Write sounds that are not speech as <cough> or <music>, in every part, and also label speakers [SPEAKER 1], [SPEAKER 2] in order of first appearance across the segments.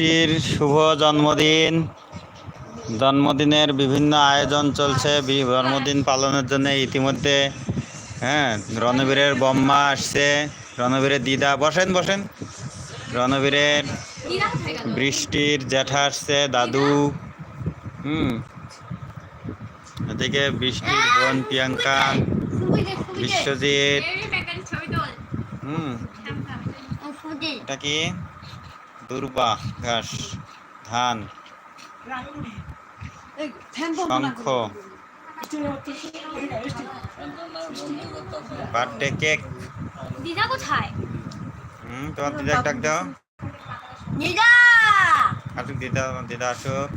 [SPEAKER 1] বৃষ্টির শুভ জন্মদিন। জন্মদিনের বিভিন্ন আয়োজন চলছে জন্মদিন পালনের জন্য ইতিমধ্যে হ্যাঁ রণবীরের বম্মা আসছে। রণবীরের দিদা, বসেন বসেন। রণবীরের বৃষ্টির জ্যাঠা আসছে, দাদু। হুম। এদিকে বৃষ্টির বোন প্রিয়াঙ্কা, বিশ্বজিৎ। হুম। এটা কি? দুর্বা ঘাস ধান শঙ্খ বার্থডে কেক।
[SPEAKER 2] দিদা কোথায়?
[SPEAKER 1] হুম তোমার দিদা ডাক দাও।
[SPEAKER 2] দিদা!
[SPEAKER 1] আসুক দিদা দিদা আসুক।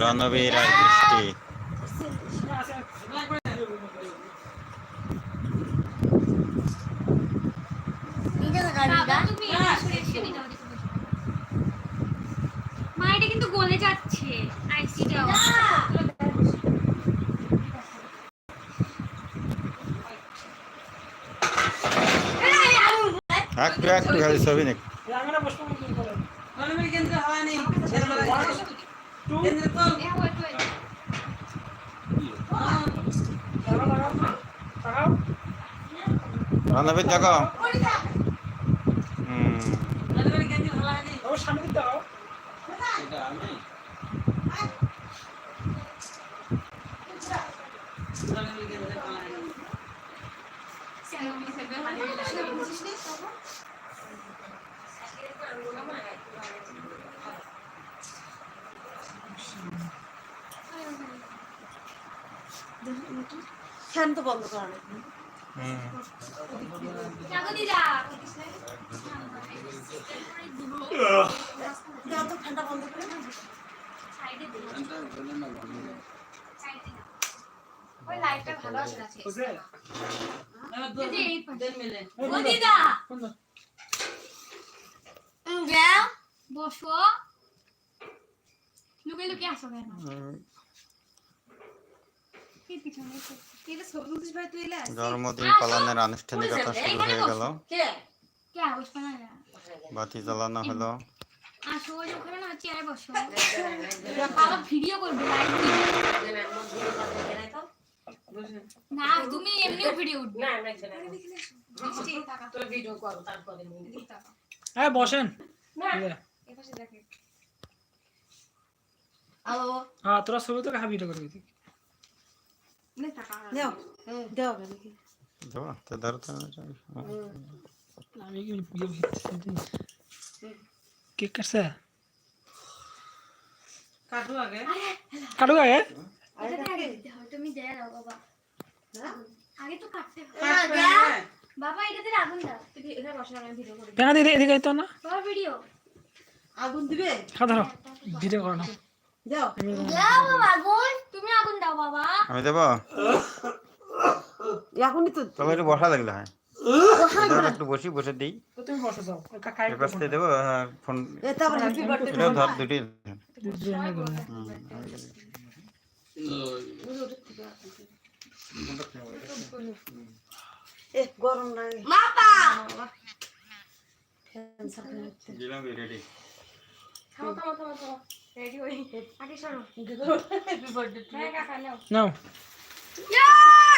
[SPEAKER 1] রণবীর আর বৃষ্টি
[SPEAKER 2] দিদা কোথায় দিদা তুমি এসে এসে দিদা ওদিকে বসো। মা এটা কিন্তু গলে যাচ্ছে আইসিটাও
[SPEAKER 1] একটু একটু খালি ছবি নাকি? রণবীর দেখো হুম
[SPEAKER 3] ফ্যান তো বন্ধ করা নেই।
[SPEAKER 1] হুম
[SPEAKER 2] দেখো দিদা
[SPEAKER 3] দাও তো ফ্যানটা বন্ধ করে
[SPEAKER 2] সাইডে দিও সাইডে দাও ওই লাইটটা ভালো আছে দিদা বসো। লুকে লুকে আসো কেন? এসে?
[SPEAKER 1] জন্মদিন পালনের আনুষ্ঠানিকতা শুরু হয়ে গেল।
[SPEAKER 3] কে?
[SPEAKER 2] কে? বসবে না
[SPEAKER 1] বাতি জ্বালানো হলো।
[SPEAKER 2] আসো ওই ওখানে না ভিডিও করবে তুমি এমনিও ভিডিও উঠবে।
[SPEAKER 4] হ্যাঁ বসেন। হ্যাঁ তোরা ছবি তো খাবি করে দিই
[SPEAKER 3] দাও দাও দেখি
[SPEAKER 1] দেবো তো
[SPEAKER 4] আমি কি বিয়ে কেক কাটছে?
[SPEAKER 3] কাটু আগে।
[SPEAKER 4] কাটু আগে?
[SPEAKER 2] এটাতে আগে। তুমি দিয়ে দাও বাবা। আগে তো কাটতে
[SPEAKER 3] হ্যাঁ।
[SPEAKER 2] বাবা এটাতে আগুন দাও। তুমি এখানে বসে আমি ভিডিও করি।
[SPEAKER 4] পেনা দিদি এদিকে আইতো না।
[SPEAKER 2] বাবা ভিডিও
[SPEAKER 3] আগুন দিবে?
[SPEAKER 4] খা ধরো। ভিডিও করো না।
[SPEAKER 3] দাও
[SPEAKER 2] দাও আগুন। তুমি আগুন দাও বাবা।
[SPEAKER 1] আমি দেবো?
[SPEAKER 3] এখনই তো
[SPEAKER 1] তবে একটু বসা লাগলে হয়। একটু বসি বসে দিই।
[SPEAKER 4] তুমি বসে যাও। কাকা
[SPEAKER 1] এর পাশ দেবো হ্যাঁ, ফোন
[SPEAKER 3] এটা আবার হ্যাপি বার্থডে
[SPEAKER 1] ধর দুটি।
[SPEAKER 3] এ গরম লাগে।
[SPEAKER 2] মাপা!
[SPEAKER 1] দিলাম রেডি
[SPEAKER 2] থামো থামো থামো থামো। রেডি হই আগে সরো।
[SPEAKER 3] হ্যাপি বার্থডে
[SPEAKER 2] হ্যাঁ কাকা নাও
[SPEAKER 4] নাও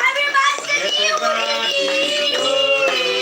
[SPEAKER 2] happy birthday to you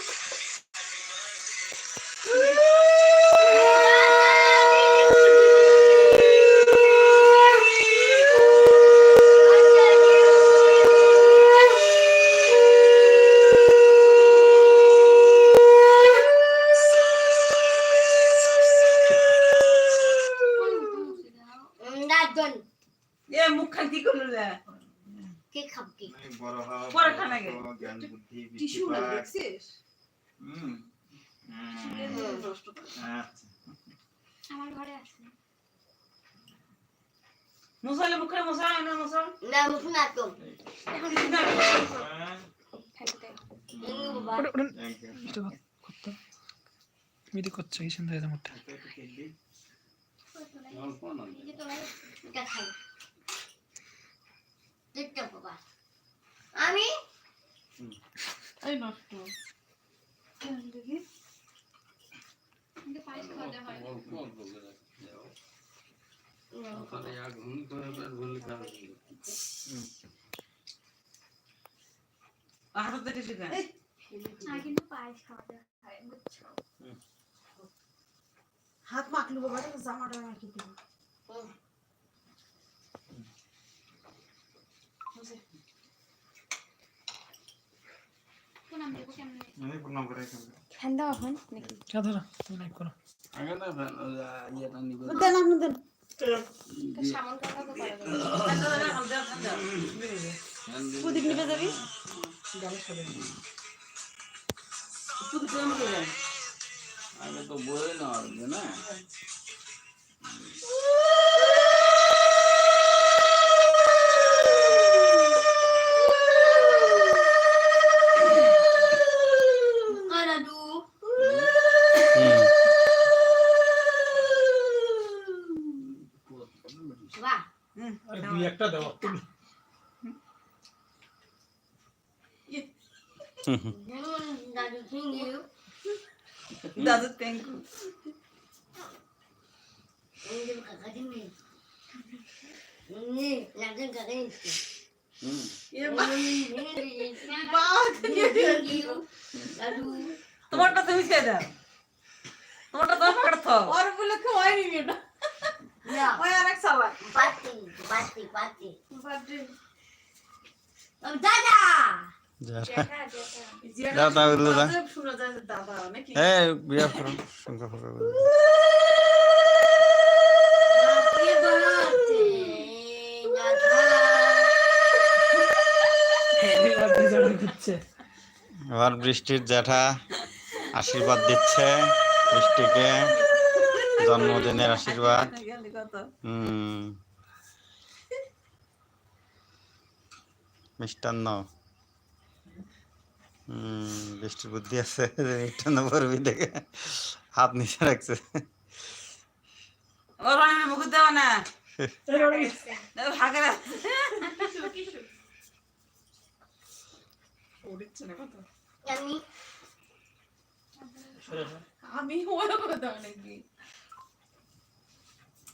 [SPEAKER 3] tissue
[SPEAKER 1] বৃদ্ধি
[SPEAKER 3] না। দেখছিস?
[SPEAKER 1] হুম। আচ্ছা।
[SPEAKER 5] আমার ঘরে আছে।
[SPEAKER 3] মুখে না
[SPEAKER 5] না মুখ না। তো আমি?
[SPEAKER 3] এই নষ্ট।
[SPEAKER 5] আর কিন্তু পায়েস খাওয়াতে হয় বুঝছ
[SPEAKER 3] হাত মাখলু বাবা জামাটা মাখি
[SPEAKER 5] দেবো কেমন
[SPEAKER 1] আমি প্রণাম করে খেলব।
[SPEAKER 5] ফ্যান দাও এখন নাকি
[SPEAKER 4] ধরো তুমি লাইক করো
[SPEAKER 3] প্রদীপ নিবে যাবি
[SPEAKER 6] আগে তো নেওয়া লাগবে না
[SPEAKER 5] দাদু বাহ
[SPEAKER 4] আর দুই একটা দাও।
[SPEAKER 5] দাদু থ্যাংক ইউ
[SPEAKER 3] দাদু থ্যাংক ইউ
[SPEAKER 5] আমি দেবো কাকা দিন নে লাগেন কাকা নিচ্ছে
[SPEAKER 6] হুম
[SPEAKER 3] এ মা
[SPEAKER 5] বা
[SPEAKER 3] বাহ
[SPEAKER 5] থ্যাংক ইউ দাদু
[SPEAKER 3] তোমারটা তুমি খেয়ে দাও। তোমারটা তো পাড়ত ওর বলে খাওয়াই নি এটা
[SPEAKER 5] না
[SPEAKER 3] ওই আরেক সাবান
[SPEAKER 5] পাতি পাতি পাতি দাদা!
[SPEAKER 1] দাও, দাও, দাও, দাও।
[SPEAKER 3] শোনা যায় যে দাদা নাকি?
[SPEAKER 1] বিয়া করো। সংখ্যা ফাঁকা করো।
[SPEAKER 5] Happy birthday, দাদা
[SPEAKER 4] এবার দুজনে দিচ্ছে।
[SPEAKER 1] এবার বৃষ্টির জ্যাঠা আশীর্বাদ দিচ্ছে বৃষ্টিকে। জন্মদিনের <laughs> আশীর্বাদ। হুম। মিষ্টান্ন। হুম বৃষ্টির বুদ্ধি আছে মিষ্টান্ন পড়বি দেখে। হাত নিচে রাখছে।
[SPEAKER 3] মুখ দেওয়া না?
[SPEAKER 5] আমি
[SPEAKER 3] ওর কথা নাকি
[SPEAKER 4] ভিডিও ভিডিও খাচ্ছি
[SPEAKER 5] হুম
[SPEAKER 4] ভিডিও খাচ্ছি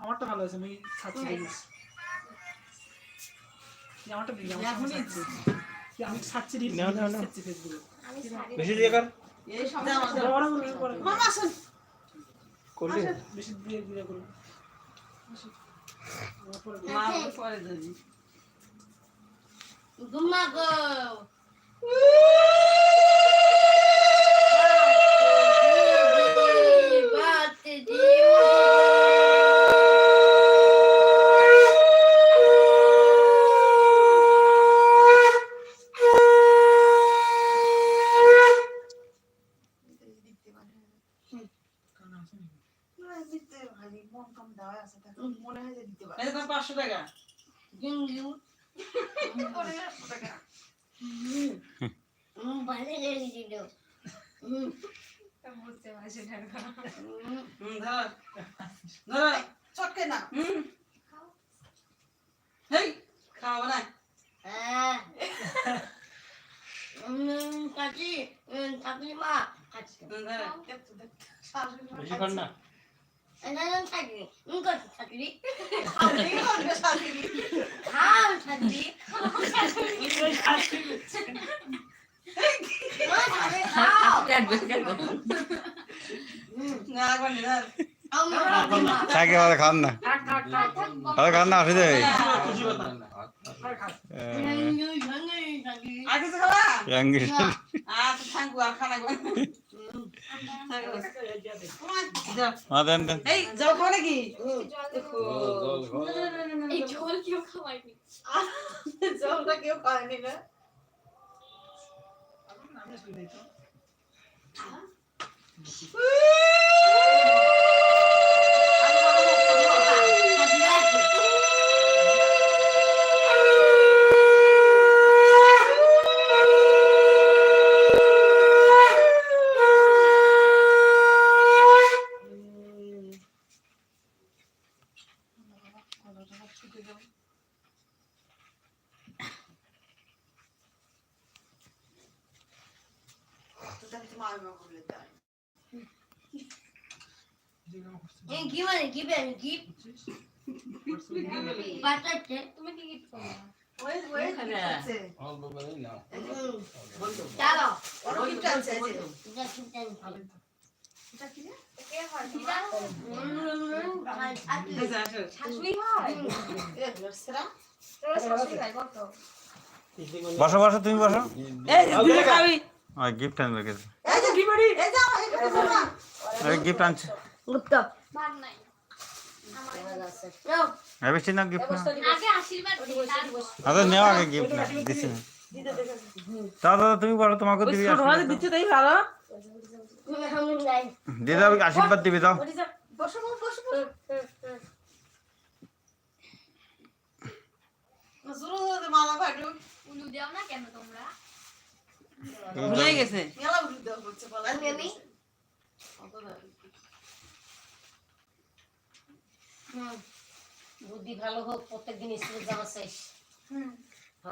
[SPEAKER 4] আমারটা ভালো আছে আমি দেখিস আমারটা দিই আমি খাচ্ছি দিই খাচ্ছি ফেসবুকে বেশি দিয়ে কর।
[SPEAKER 3] এই সব মামা আসুন।
[SPEAKER 4] করলে বেশি দিয়ে দিয়ে করব।
[SPEAKER 3] মা পরে যাবি
[SPEAKER 5] ঘুমাগো।
[SPEAKER 3] দিতে Woo! চটকে না হুম হেই খাওয়া না
[SPEAKER 5] হ্যাঁ হুম কাকি কাকি মা কাকি
[SPEAKER 3] হুম, ধর
[SPEAKER 4] বেশি কর না
[SPEAKER 5] নানান থাকবি হুম কত থাকবি
[SPEAKER 3] আপনি করবে শাশুড়ি
[SPEAKER 5] হ্যাঁ থাকবি খাও
[SPEAKER 3] কাটবে কাটবে
[SPEAKER 5] হুম
[SPEAKER 3] না কোন ধর
[SPEAKER 5] আমার
[SPEAKER 1] থাকে ওরা খান না
[SPEAKER 4] থাক থাক থাক
[SPEAKER 1] ওরা খান না অসুবিধা নেই
[SPEAKER 4] কথা আর খা
[SPEAKER 5] ঝঙ্গি ঝঙ্গি থাকবি
[SPEAKER 3] আগে তো খাওয়া
[SPEAKER 1] ইয়াঙ্গি
[SPEAKER 3] আচ্ছা থাকব আর খানা যাও।
[SPEAKER 1] মা দেন দেন
[SPEAKER 3] এই জল খাও নাকি
[SPEAKER 2] জল দেবো। এই জল কেউ খাওয়াইনি
[SPEAKER 3] জলটা
[SPEAKER 4] করছে।
[SPEAKER 5] এই কি মানে কি পেন বাটাতে
[SPEAKER 2] তুমি কি গিফট করবে?
[SPEAKER 3] ওই ওই
[SPEAKER 5] চালো
[SPEAKER 3] ওর গিফট আছে
[SPEAKER 5] এটা
[SPEAKER 3] এটা কি?
[SPEAKER 2] কে হয়। শাশুড়ি হয়
[SPEAKER 3] এ?
[SPEAKER 2] শাশুড়ি হয় কত
[SPEAKER 1] বসো বসো তুমি বসো।
[SPEAKER 3] এই খাবি।
[SPEAKER 1] ওই গিফট আনবে
[SPEAKER 3] এই যে কি এই যে এখানে বসো না।
[SPEAKER 1] গিফট আনছে।
[SPEAKER 5] গুপ্ত
[SPEAKER 2] ভাত নাই। আমার
[SPEAKER 5] নাও
[SPEAKER 1] ভেবেছি না গিফট না।
[SPEAKER 2] আগে আশীর্বাদ দিই তারপর
[SPEAKER 1] নেও আগে গিফট না দিছি না। দাদা তুমি বলো তোমাকে দিবি দিদা আশীর্বাদ দিবি দাও।
[SPEAKER 3] বসো বসো বসো বসো। শুরু মালা ফাটু
[SPEAKER 2] উলু দাও না কেন তোমরা?
[SPEAKER 3] ভুলে গেছে
[SPEAKER 5] হুম বুদ্ধি ভালো হোক প্রত্যেকদিন স্কুলে যাওয়া শেষ।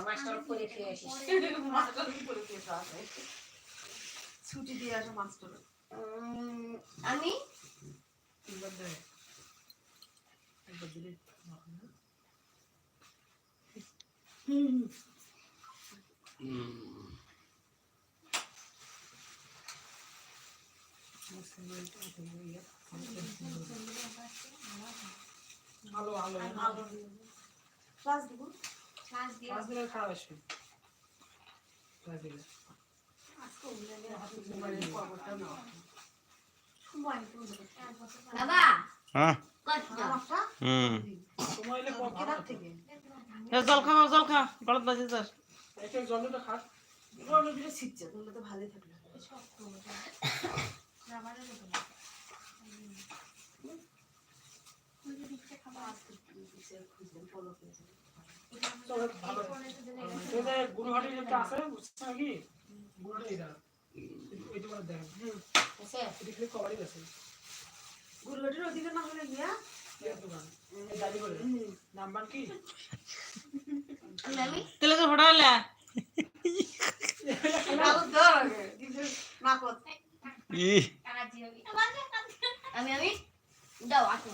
[SPEAKER 5] মাস্টার করে খেয়ে আসিস। <laughs>
[SPEAKER 7] ছুটি দিয়ে আসো মাস্টার।
[SPEAKER 5] আমি?
[SPEAKER 4] তিনবার
[SPEAKER 7] দিব?
[SPEAKER 2] দিয়ে
[SPEAKER 4] খারাপ আসবে।
[SPEAKER 7] আজকে
[SPEAKER 2] বছর
[SPEAKER 5] বাবা
[SPEAKER 1] হ্যাঁ
[SPEAKER 5] কত
[SPEAKER 1] হুম।
[SPEAKER 7] থেকে?
[SPEAKER 3] জল খাও জল খা। গলত বাজে তোর
[SPEAKER 4] একটা জলটা খাস
[SPEAKER 7] রোল ভিডিও ছিটছে তাহলে তো ভালোই থাকবে
[SPEAKER 2] রাবারের মতো না। তুই যদি ইচ্ছে খাবার আসতে
[SPEAKER 7] খুঁজবেন ফলো পেয়েছেন
[SPEAKER 4] চলো ভালো এটা গুরুহাটি যেটা আছে বুঝছ নাকি গুরুহাটি এটা ওইটা মানে দেখেন
[SPEAKER 5] আছে
[SPEAKER 4] এটা খালি কভারই আছে
[SPEAKER 7] গুরুবাটির ওদিকে না হলে গিয়া
[SPEAKER 4] এর দোকান এই দাদি করে নাম্বার কি
[SPEAKER 5] আমি
[SPEAKER 3] তেলে তো ফটালে
[SPEAKER 7] আরও দেওয়ার আগে কিন্তু না কর
[SPEAKER 1] ই
[SPEAKER 2] কাজী হবে
[SPEAKER 5] আমি আমি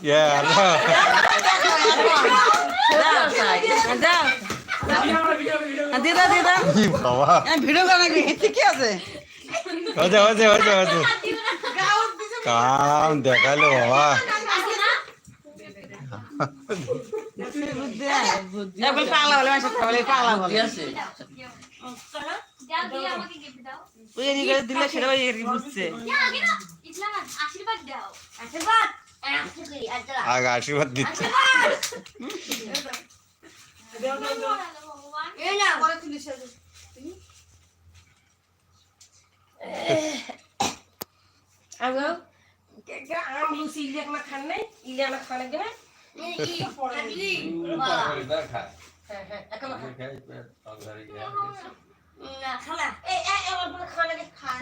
[SPEAKER 1] ইয়া দেখাল বাবা
[SPEAKER 3] পাগলা বলে পাগলা বলে ওই এদিকে দিলে সেটা ওই এদিকে বুঝছে।
[SPEAKER 2] না আগে না ইসলাম আশীর্বাদ দাও।
[SPEAKER 5] আশীর্বাদ?
[SPEAKER 1] আগে আশীর্বাদ দিচ্ছে
[SPEAKER 5] খান নাই ইলিয়াক না? খানে দেবে হ্যাঁ হ্যাঁ খান